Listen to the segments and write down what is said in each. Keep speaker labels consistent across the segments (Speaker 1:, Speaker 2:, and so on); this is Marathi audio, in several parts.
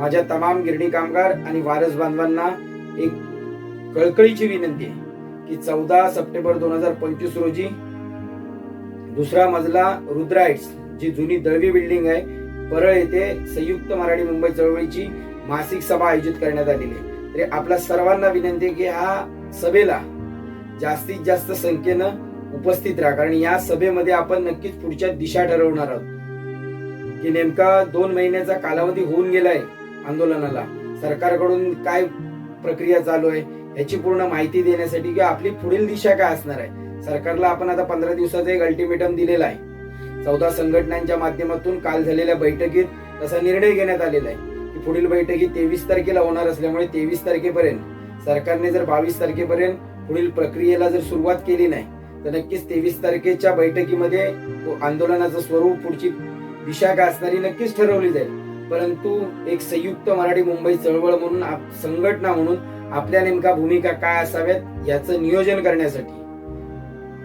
Speaker 1: माझ्या तमाम गिरणी कामगार आणि वारस बांधवांना एक कळकळीची विनंती आहे की चौदा सप्टेंबर दोन हजार पंचवीस रोजी दुसरा मजला रुद्राइट्स जी जुनी दळवी बिल्डिंग आहे परळ येथे संयुक्त मराठी मुंबई चळवळीची मासिक सभा आयोजित करण्यात आलेली आहे. तरी आपल्या सर्वांना विनंती आहे की हा सभेला जास्तीत जास्त संख्येनं उपस्थित राहा. कारण या सभेमध्ये आपण नक्कीच पुढच्या दिशा ठरवणार आहोत. की नेमका दोन महिन्याचा कालावधी होऊन गेलाय. आंदोलनाला. सरकारकडून काय प्रक्रिया चालू आहे याची पूर्ण माहिती देण्यासाठी किंवा आपली पुढील दिशा काय असणार आहे सरकारला आपण आता पंधरा दिवसाचा एक अल्टिमेटम दिलेला आहे. चौदा संघटनांच्या माध्यमातून काल झालेल्या बैठकीत तसा निर्णय घेण्यात आलेला आहे. की पुढील बैठकी तेवीस तारखेला होणार असल्यामुळे तेवीस तारखेपर्यंत सरकारने जर बावीस तारखेपर्यंत पुढील प्रक्रियेला जर सुरुवात केली नाही तर नक्कीच तेवीस तारखेच्या बैठकीमध्ये आंदोलनाचं स्वरूप पुढची दिशा काय असणारी नक्कीच ठरवली जाईल. परंतु एक संयुक्त मराठी मुंबई चळवळ म्हणून संघटना म्हणून आपल्या नेमका भूमिका काय असाव्यात याचं नियोजन करण्यासाठी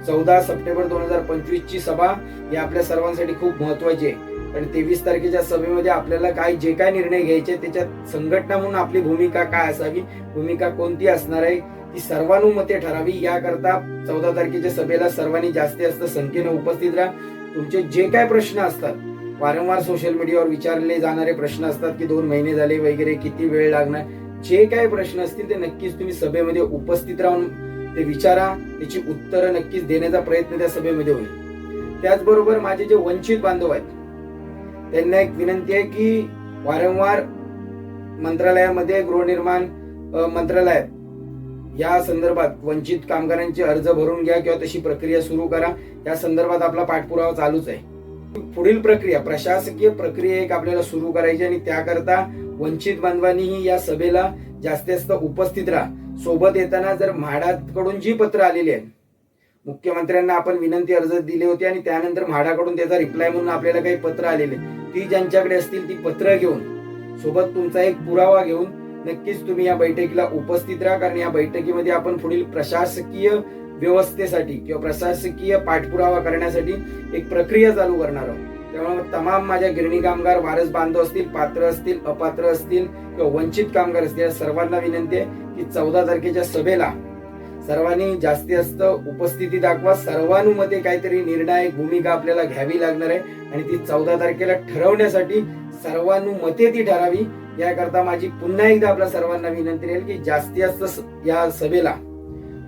Speaker 1: चौदा सप्टेंबर दोन हजार पंचवीस ची सभा ही आपल्या सर्वांसाठी खूप महत्वाची आहे. कारण तेवीस तारखेच्या सभेमध्ये आपल्याला काय जे काय निर्णय घ्यायचे त्याच्यात संघटना म्हणून आपली भूमिका काय असावी भूमिका कोणती असणार आहे ती सर्वानुमते ठरावी. याकरता चौदा तारखेच्या सभेला सर्वांनी जास्तीत जास्त संख्येने उपस्थित राहा. तुमचे जे काय प्रश्न असतात वारंवार सोशल मीडियावर विचारले जाणारे प्रश्न असतात की दोन महिने झाले वगैरे किती वेळ लागणार? जे काय प्रश्न असतील ते नक्कीच तुम्ही सभेमध्ये उपस्थित राहून ते विचारा. त्याची उत्तरं नक्कीच देण्याचा प्रयत्न त्या सभेमध्ये होईल. त्याचबरोबर माझे जे वंचित बांधव आहेत त्यांना एक विनंती आहे की वारंवार मंत्रालयामध्ये गृहनिर्माण मंत्रालयात या संदर्भात वंचित कामगारांचे अर्ज भरून घ्या किंवा तशी प्रक्रिया सुरू करा. या संदर्भात आपला पाठपुरावा चालूच आहे. पुढील प्रक्रिया प्रशासकीय प्रक्रिया एक आपल्याला सुरू करायची आणि त्याकरता वंचित बांधवांनीही या सभेला जास्तीत जास्त उपस्थित राहा. सोबत येताना जर म्हाडाकडून जी पत्र आलेली आहेत मुख्यमंत्र्यांना आपण विनंती अर्ज दिले होते आणि त्यानंतर म्हाडाकडून त्याचा रिप्लाय म्हणून आपल्याला काही पत्र आलेले ती ज्यांच्याकडे असतील ती पत्र घेऊन सोबत तुमचा एक पुरावा घेऊन नक्कीच तुम्ही या बैठकीला उपस्थित राहा. कारण या बैठकीमध्ये आपण पुढील प्रशासकीय व्यवस्थेसाठी किंवा प्रशासकीय पाठपुरावा करण्यासाठी एक प्रक्रिया चालू करणार आहोत. त्यामुळे तमाम माझ्या गिरणी कामगार वारस बांधव असतील पात्र असतील अपात्र असतील किंवा वंचित कामगार असतील या सर्वांना विनंती आहे की चौदा तारखेच्या सभेला सर्वांनी जास्तीत जास्त उपस्थिती दाखवा. सर्वानुमते काहीतरी निर्णायक भूमिका आपल्याला घ्यावी लागणार आहे आणि ती चौदा तारखेला ठरवण्यासाठी सर्वानुमते ती ठरावी. याकरता माझी पुन्हा एकदा आपल्या सर्वांना विनंती राहील की जास्तीत जास्त या सभेला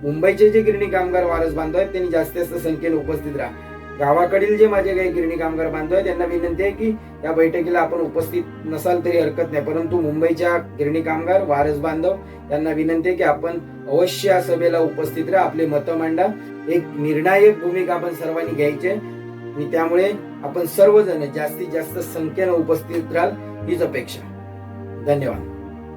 Speaker 1: मुंबईचे जे गिरणी कामगार वारस बांधव आहेत त्यांनी जास्तीत जास्त संख्येने उपस्थित राहा. गावाकडील जे माझे काही गिरणी कामगार बांधव आहेत त्यांना विनंती आहे की या बैठकीला आपण उपस्थित नसाल तरी हरकत नाही. परंतु मुंबईच्या गिरणी कामगार वारस बांधव यांना विनंती आहे की आपण अवश्य या सभेला उपस्थित राहा. आपले मतं मांडा. एक निर्णायक भूमिका आपण सर्वांनी घ्यायची आणि त्यामुळे आपण सर्वजण जास्तीत जास्त संख्येनं उपस्थित राहाल हीच अपेक्षा धन्यवाद.